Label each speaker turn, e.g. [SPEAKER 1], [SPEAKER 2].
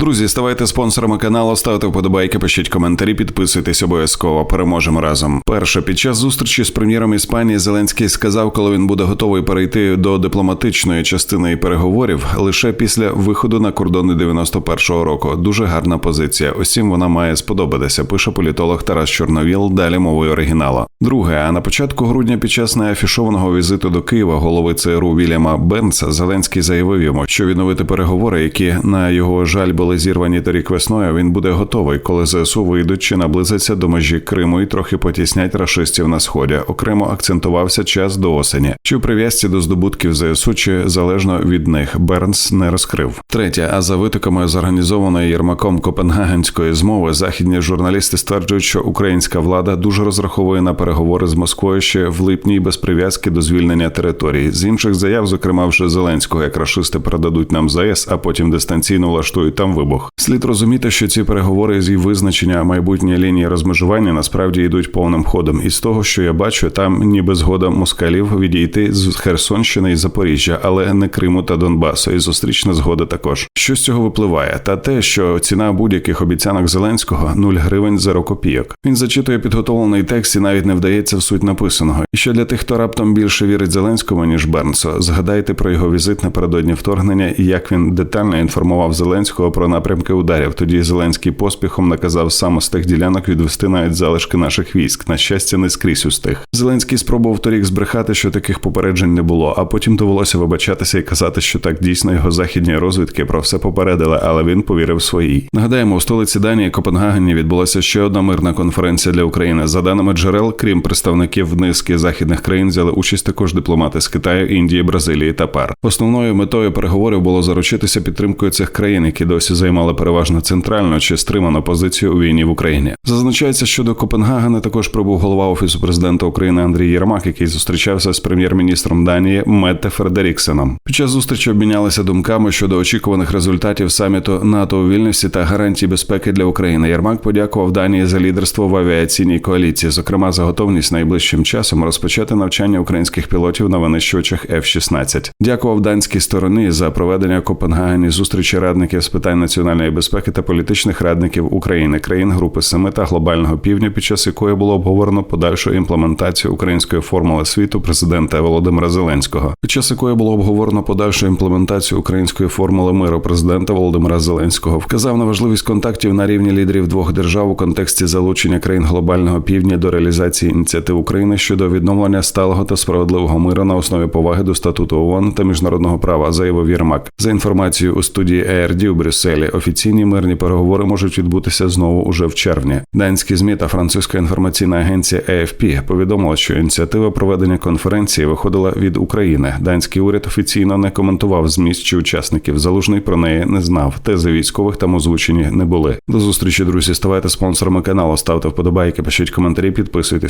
[SPEAKER 1] Друзі, ставайте спонсорами каналу, ставте вподобайки, пишіть коментарі, підписуйтесь обов'язково. Переможемо разом. Перше під час зустрічі з прем'єром Іспанії Зеленський сказав, коли він буде готовий перейти до дипломатичної частини переговорів лише після виходу на кордони 91-го року. Дуже гарна позиція. Усім вона має сподобатися. Пише політолог Тарас Чорновіл. Далі мовою оригіналу. Друге, на початку грудня, під час неафішованого візиту до Києва голови ЦРУ Вільяма Бенца, Зеленський заявив йому, що відновити переговори, які на його жаль були зірвані торік весною. Він буде готовий, коли ЗСУ вийдуть чи наблизяться до межі Криму і трохи потіснять рашистів на сході. Окремо акцентувався час до осені. Чи в прив'язці до здобутків ЗСУ, чи залежно від них Бернс не розкрив. Третє, а за витоками з організованої Єрмаком Копенгагенської змови західні журналісти стверджують, що українська влада дуже розраховує на переговори з Москвою ще в липні без прив'язки до звільнення території. З інших заяв, зокрема вже Зеленського, як рашисти передадуть нам ЗАЕС, а потім дистанційно влаштують там вибух. Слід розуміти, що ці переговори з її визначення майбутньої лінії розмежування насправді йдуть повним ходом. І з того, що я бачу, там ніби згода москалів відійти з Херсонщини і Запоріжжя, але не Криму та Донбасу. І зустрічна згода також. Що з цього випливає? Та те, що ціна будь-яких обіцянок Зеленського 0 гривень за копійок. Він зачитує підготовлений текст і навіть не вдається в суть написаного. І що для тих, хто раптом більше вірить Зеленському ніж Бернсу, згадайте про його візит напередодні вторгнення і як він детально інформував Зеленського про напрямки ударів. Тоді Зеленський поспіхом наказав саме з тих ділянок відвести навіть залишки наших військ. На щастя, не скрізь устиг. Зеленський спробував торік збрехати, що таких попереджень не було, а потім довелося вибачатися і казати, що так дійсно його західні розвідки про все попередили, але він повірив своїй. Нагадаємо, у столиці Данії Копенгагені відбулася ще одна мирна конференція для України. За даними джерел, крім представників низки західних країн, взяли участь також дипломати з Китаю, Індії, Бразилії та пар. Основною метою переговорів було заручитися підтримкою цих країн, які досі займали переважно центральну чи стриману позицію у війні в Україні. Зазначається, що до Копенгагена також прибув голова офісу президента України Андрій Єрмак, який зустрічався з прем'єр-міністром Данії Метте Фредеріксеном. Під час зустрічі обмінялися думками щодо очікуваних результатів саміту НАТО у вільності та гарантій безпеки для України. Єрмак подякував Данії за лідерство в авіаційній коаліції, зокрема за готовність найближчим часом розпочати навчання українських пілотів на винищувачах F-16. Дякував данській стороні за проведення в Копенгагені зустрічі радників з питань національної безпеки та політичних радників України, країн Групи Семи та глобального півдня, під час якої було обговорено подальшу імплементацію української формули світу президента Володимира Зеленського, під час якої було обговорено подальшу імплементацію української формули миру президента Володимира Зеленського, вказав на важливість контактів на рівні лідерів двох держав у контексті залучення країн глобального півдня до реалізації ініціатив України щодо відновлення сталого та справедливого миру на основі поваги до статуту ООН та міжнародного права, заявив Єрмак. За інформацією у студії ARD у Брюсселі, офіційні мирні переговори можуть відбутися знову уже в червні. Данські змі та французька інформаційна агенція AFP повідомила, що ініціатива проведення конференції виходила від України. Данський уряд офіційно не коментував зміст чи учасників. Залужний про неї не знав. Тези військових там озвучені не були. До зустрічі, друзі. Ставайте спонсорами каналу, ставте вподобайки, пишіть коментарі, підписуйтесь